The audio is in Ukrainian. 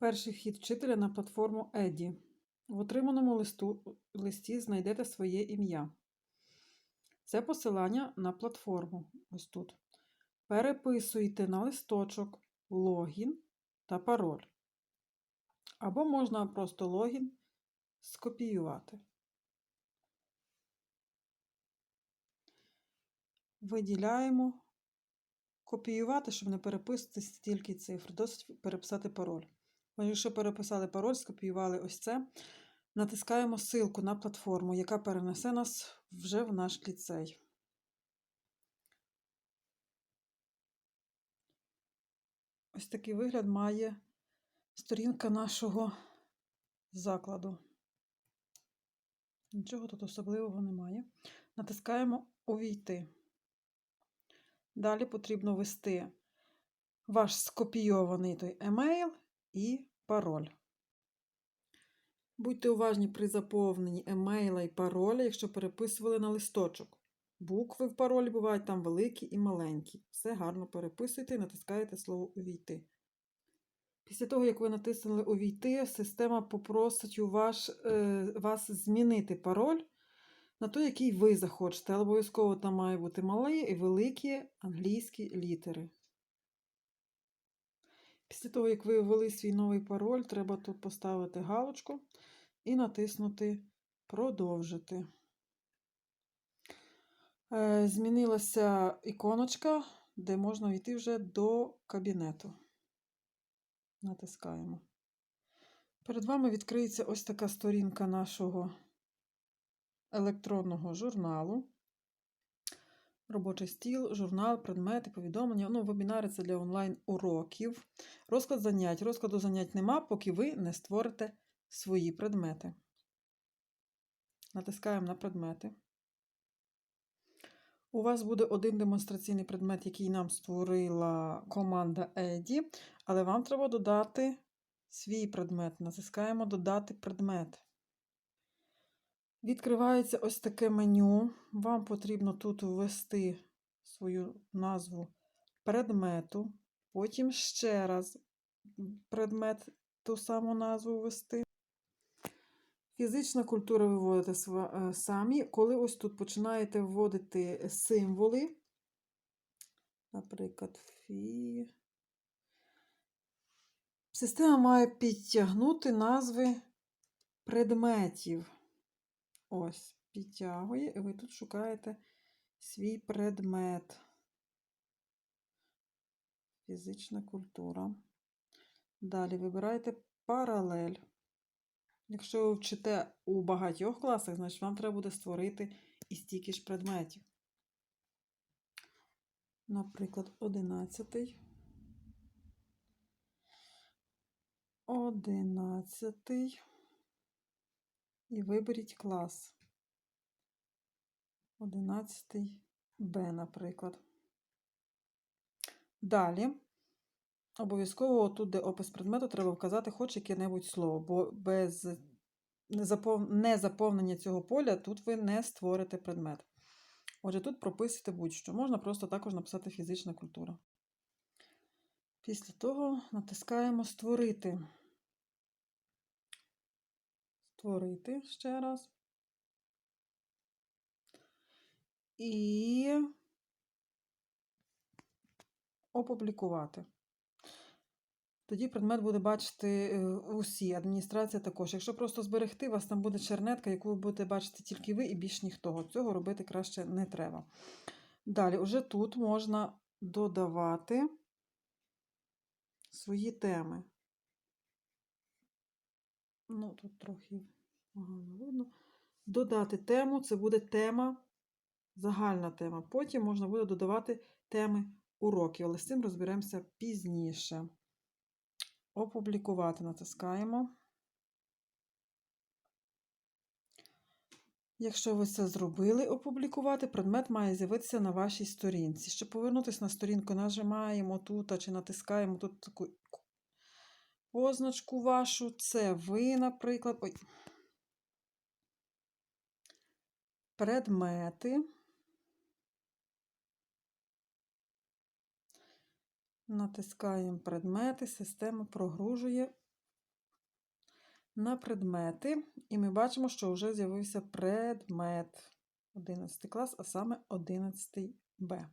Перший вхід вчителя на платформу Еді. В отриманому листу, листі знайдете своє ім'я. Це посилання на платформу. Ось тут. Переписуйте на листочок логін та пароль. Або можна просто логін скопіювати. Виділяємо копіювати, щоб не переписувати стільки цифр. Досить переписати пароль. Ось Якщо переписали пароль, скопіювали ось це, натискаємо ссылку на платформу, яка перенесе нас вже в наш ліцей. Ось такий вигляд має сторінка нашого закладу. Нічого тут особливого немає. Натискаємо Увійти. Далі потрібно ввести ваш скопійований той емейл і пароль. Будьте уважні при заповненні емейла і пароля, якщо переписували на листочок. Букви в паролі бувають там великі і маленькі. Все гарно переписуйте і натискаєте слово Увійти. Після того, як ви натиснули Увійти, система попросить у ваш, е, вас змінити пароль на той, який ви захочете. Але обов'язково там має бути малі і великі англійські літери. Після того, як ви ввели свій новий пароль, треба тут поставити галочку і натиснути Продовжити. Е, Змінилася іконочка, де можна йти вже до кабінету. Натискаємо. Перед вами відкриється ось така сторінка нашого електронного журналу. Робочий стіл, журнал, предмети, повідомлення. Ну, вебінари це для онлайн-уроків. Розклад занять. Розкладу занять нема, поки ви не створите свої предмети. Натискаємо на предмети. У вас буде один демонстраційний предмет, який нам створила команда Еді, але вам треба додати свій предмет. Натискаємо Додати предмет. Відкривається ось таке меню. Вам потрібно тут ввести свою назву предмету, потім ще раз предмет ту саму назву ввести. Фізична культура ви вводите е, самі. Коли ось тут починаєте вводити символи, наприклад, фі. Система має підтягнути назви предметів. Ось, підтягує, і ви тут шукаєте свій предмет. Фізична культура. Далі вибираєте паралель. Якщо ви вчите у багатьох класах, значить вам треба буде створити і стільки ж предметів. Наприклад, 11. 11. І виберіть клас. 11 Б, наприклад. Далі. Обов'язково тут, де опис предмету, треба вказати хоч яке-небудь слово, бо без незаповнення цього поля тут ви не створите предмет. Отже, тут прописуйте будь-що. Можна просто також написати фізична культура. Після того натискаємо Створити. Створити ще раз. І опублікувати. Тоді предмет буде бачити е, усі, адміністрація також. Якщо просто зберегти, у вас там буде чернетка, яку ви будете бачити тільки ви і більш ніхто. Цього робити краще не треба. Далі, уже тут можна додавати свої теми. Ну, тут трохи видно. Додати тему це буде тема, загальна тема. Потім можна буде додавати теми уроків, але з цим розберемося пізніше. Опублікувати натискаємо. Якщо ви це зробили, опублікувати, предмет має з'явитися на вашій сторінці. Щоб повернутися на сторінку, нажимаємо тут чи натискаємо тут таку позначку вашу. Це ви, наприклад. Ой. Предмети. Натискаємо предмети, система прогружує на предмети, і ми бачимо, що вже з'явився предмет. 11 клас, а саме 11 Б.